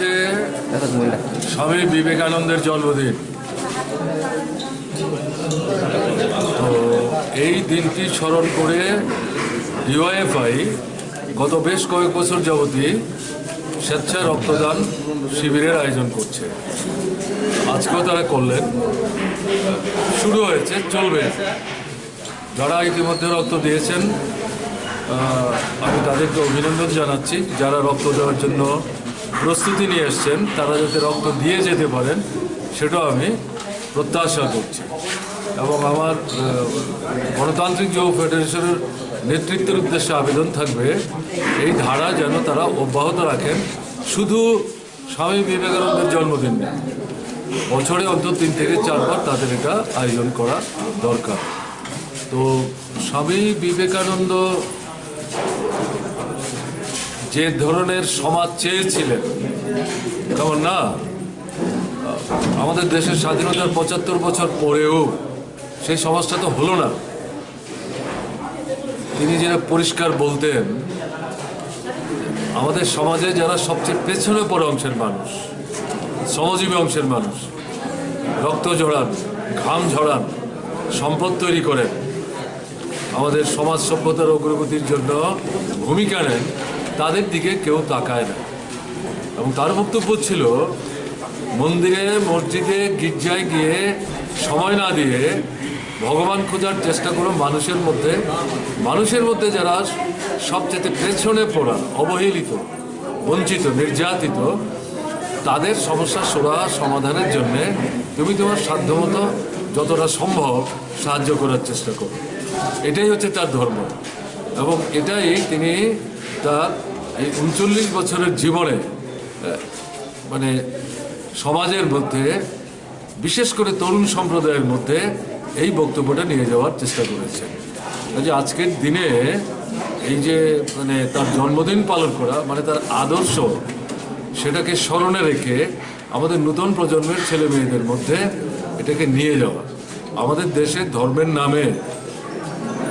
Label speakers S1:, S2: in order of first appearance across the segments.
S1: হচ্ছে স্বামী বিবেকানন্দের জন্মদিন। তো এই দিনটি স্মরণ করে ডিওয়াইএফআই গত বেশ কয়েক বছর যাবতই স্বেচ্ছায় রক্তদান শিবিরের আয়োজন করছে। আজকেও তারা করলেন। শুরু হয়েছে, চলবে। যারা ইতিমধ্যে রক্ত দিয়েছেন আমি তাদেরকে অভিনন্দন জানাচ্ছি। যারা রক্ত দেওয়ার জন্য প্রস্তুতি নিয়ে এসছেন, তারা যাতে রক্ত দিয়ে যেতে পারেন, সেটাও আমি প্রত্যাশা করছি। এবং আমার গণতান্ত্রিক যুব ফেডারেশনের নেতৃত্বের উদ্দেশ্যে আবেদন থাকবে, এই ধারা যেন তারা অব্যাহত রাখেন। শুধু স্বামী বিবেকানন্দের জন্মদিন নেই বছরে অন্তত তিন থেকে চারবার তাদের এটা আয়োজন করা দরকার। তো স্বামী বিবেকানন্দ যে ধরনের সমাজ চেয়েছিলেন। কেমন না? আমাদের দেশের স্বাধীনতার পঁচাত্তর বছর পরেও সেই সমাজটা তো হলো না। তিনি যেটা পরিষ্কার বলতেন, আমাদের সমাজে যারা সবচেয়ে পেছনে পড়ে অংশের মানুষ, শ্রমজীবী অংশের মানুষ, রক্ত ঝরান ঘাম ঝরান, সম্পদ তৈরি করেন, আমাদের সমাজ সভ্যতার অগ্রগতির জন্য ভূমিকা নেন। তাদের দিকে কেউ তাকায় না। এবং তার বক্তব্য ছিল, মন্দিরে, মসজিদে, গির্জায় গিয়ে সময় না দিয়ে ভগবান খোঁজার চেষ্টা করো মানুষের মধ্যে। মানুষের মধ্যে যারা সবচেয়ে পেছনে পড়া, অবহেলিত, বঞ্চিত, নির্যাতিত, তাদের সমস্যা সোরা সমাধানের জন্য তুমি তোমার সাধ্যমতো যতটা সম্ভব সাহায্য করার চেষ্টা করো। এটাই হচ্ছে তার ধর্ম। এবং এটাই তিনি তার এই উনচল্লিশ বছরের জীবনে মানে সমাজের মধ্যে, বিশেষ করে তরুণ সম্প্রদায়ের মধ্যে এই বক্তব্যটা নিয়ে যাওয়ার চেষ্টা করেছেন যে আজকের দিনে এই যে মানে তার জন্মদিন পালন করা মানে তার আদর্শ, সেটাকে স্মরণে রেখে আমাদের নতুন প্রজন্মের ছেলে মেয়েদের মধ্যে এটাকে নিয়ে যাওয়া। আমাদের দেশে ধর্মের নামে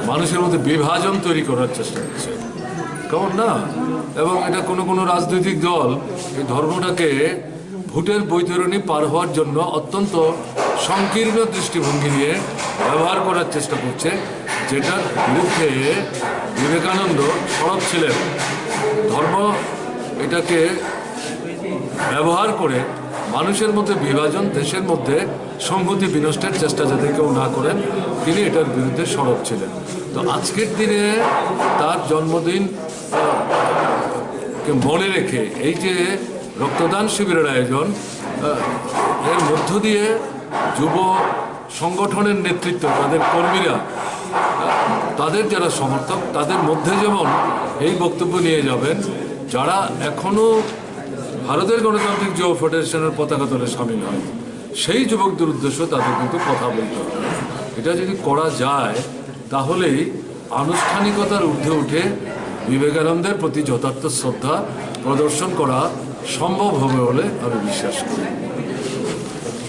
S1: মানুষের মধ্যে বিভাজন তৈরি করার চেষ্টা করছে। কেমন না, এবং এটা কোনো কোনো রাজনৈতিক দল এই ধর্মটাকে ভোটের বৈতরণী পার হওয়ার জন্য অত্যন্ত সংকীর্ণ দৃষ্টিভঙ্গি নিয়ে ব্যবহার করার চেষ্টা করছে, যেটার বিরুদ্ধে বিবেকানন্দ সরব ছিলেন। ধর্ম এটাকে ব্যবহার করে মানুষের মধ্যে বিভাজন, দেশের মধ্যে সংহতি বিনষ্টের চেষ্টা যাতে কেউ না করেন, তিনি এটার বিরুদ্ধে সরব ছিলেন। তো আজকের দিনে তার জন্মদিন মনে রেখে এই যে রক্তদান শিবিরের আয়োজন এর মধ্য দিয়ে যুব সংগঠনের নেতৃত্ব, তাদের কর্মীরা তাদের যারা সমর্থক, তাদের মধ্যে যেমন এই বক্তব্য নিয়ে যাবেন, যারা এখনও ভারতের গণতান্ত্রিক যুব ফেডারেশনের পতাকা তলে সামিল হয় সেই যুবকদের উদ্দেশ্য তাদের কিন্তু কথা বলতে হবে। এটা যদি করা যায়, তাহলেই আনুষ্ঠানিকতার ঊর্ধ্বে উঠে বিবেকানন্দের প্রতি যথার্থ শ্রদ্ধা প্রদর্শন করা সম্ভব হবে বলে আমি বিশ্বাস করি।